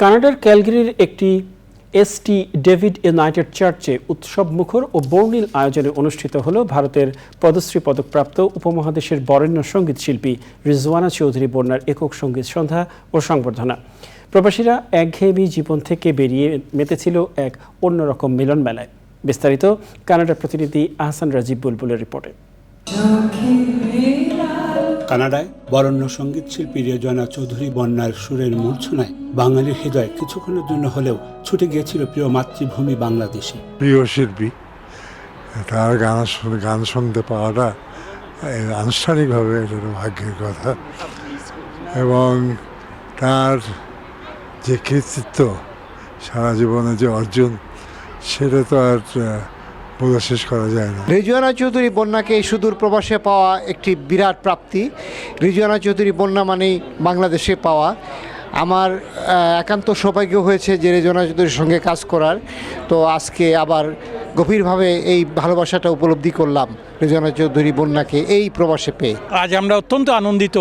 কানাডার ক্যালগিরির একটি ST David United চার্চে উৎসব মুখর ও বর্ণিল আয়োজনে অনুষ্ঠিত হল ভারতের পদশ্রী পদকপ্রাপ্ত উপমহাদেশের বরেণ্য সংগীত শিল্পী রিজওয়ানা চৌধুরী বন্যার একক সংগীত সন্ধ্যা ও সংবর্ধনা। প্রবাসীরা একঘেয়েমি জীবন থেকে বেরিয়ে মেতেছিল এক অন্যরকম মিলন মেলায় বিস্তারিত কানাডার প্রতিনিধি আহসান রাজীব বুলবুলের রিপোর্টে। কানাডায় বরণ্য সংগীত শিল্পী রেজনা চৌধুরী বন্যার সুরের মূর্ছনায় বাঙালির হৃদয় কিছুক্ষণের জন্য হলেও ছুটে গিয়েছিল প্রিয় মাতৃভূমি বাংলাদেশে। প্রিয় শিল্পী, তার গান গান শুনতে পাওয়াটা আনুষ্ঠানিকভাবে এটা ভাগ্যের কথা। এবং তার যে কৃতিত্ব সারা জীবনে যে অর্জন, সেটা তো আর শেষ করা যায় না। রিজুয়ানা চৌধুরী বন্যাকে এই সুদূর প্রবাসে পাওয়া একটি বিরাট প্রাপ্তি। রিজুয়ানা চৌধুরী বন্যা মানেই বাংলাদেশে পাওয়া। আমার একান্ত সৌভাগ্য হয়েছে যে রেজনা চৌধুরীর সঙ্গে কাজ করার। তো আজকে আবার গভীরভাবে এই ভালোবাসাটা উপলব্ধি করলাম রিজওয়ানা চৌধুরী বন্যাকে এই প্রবাসে পেয়ে। আজ আমরা অত্যন্ত আনন্দিত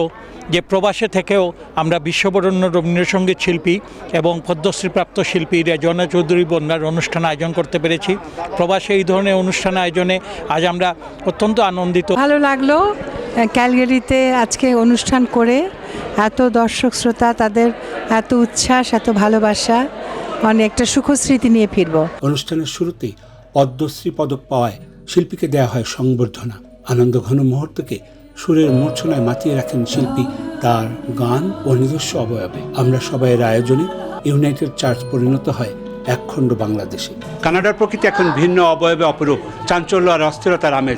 যে প্রবাসে থেকেও আমরা বিশ্ববরণ্য রবীন্দ্রসঙ্গীত শিল্পী এবং পদ্মশ্রীপ্রাপ্ত শিল্পী রেজনা চৌধুরী বন্যার অনুষ্ঠান আয়োজন করতে পেরেছি। প্রবাসে এই ধরনের অনুষ্ঠান আয়োজনে আজ আমরা অত্যন্ত আনন্দিত। ভালো লাগল ক্যালগেরিতে আজকে অনুষ্ঠান করে এত দর্শক শ্রোতা তাদের এত উচ্ছ্বাস এত ভালোবাসা অনেক একটা সুখস্মৃতি নিয়ে ফিরবো। অনুষ্ঠানের শুরুতেই পদ্মশ্রী পদক পাওয়ায় শিল্পীকে দেয়া হয় সংবর্ধনা। আনন্দ ঘন মুহূর্তকে সুরের মূর্ছনায় মাতিয়ে রাখেন শিল্পী তার গান ও নিজস্ব অবয়বে। আমরা সবাই এর আয়োজনে ইউনাইটেড চার্চ পরিণত হয় একখণ্ড বাংলাদেশে। কানাডার প্রকৃতি এখন ভিন্ন, অবয়বে অপরূপ, চাঞ্চল্য আর অস্থিরতার আমেজ।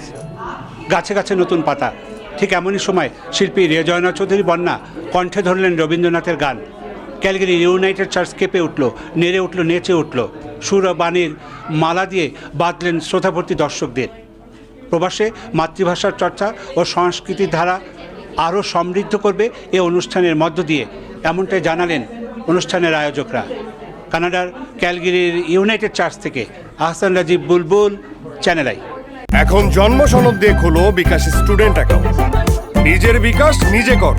গাছে গাছে নতুন পাতা। ঠিক এমনই সময় শিল্পী রেজয়না চৌধুরী বন্যা কণ্ঠে ধরলেন রবীন্দ্রনাথের গান। ক্যালগরি ইউনাইটেড চার্চ কেঁপে উঠল, নেড়ে উঠল, নেচে উঠল। সুর বাণীর মালা দিয়ে বাঁধলেন শ্রোতাভর্তি দর্শকদের। প্রবাসে মাতৃভাষার চর্চা ও সংস্কৃতির ধারা আরও সমৃদ্ধ করবে এ অনুষ্ঠানের মধ্য দিয়ে, এমনটাই জানালেন অনুষ্ঠানের আয়োজকরা। কানাডার ক্যালগিরির ইউনাইটেড চার্চ থেকে আহসান রাজীব বুলবুল, চ্যানেল আই। এখন জন্ম সনদ দিয়ে খোলো বিকাশ স্টুডেন্ট অ্যাকাউন্ট। নিজের বিকাশ নিজে কর।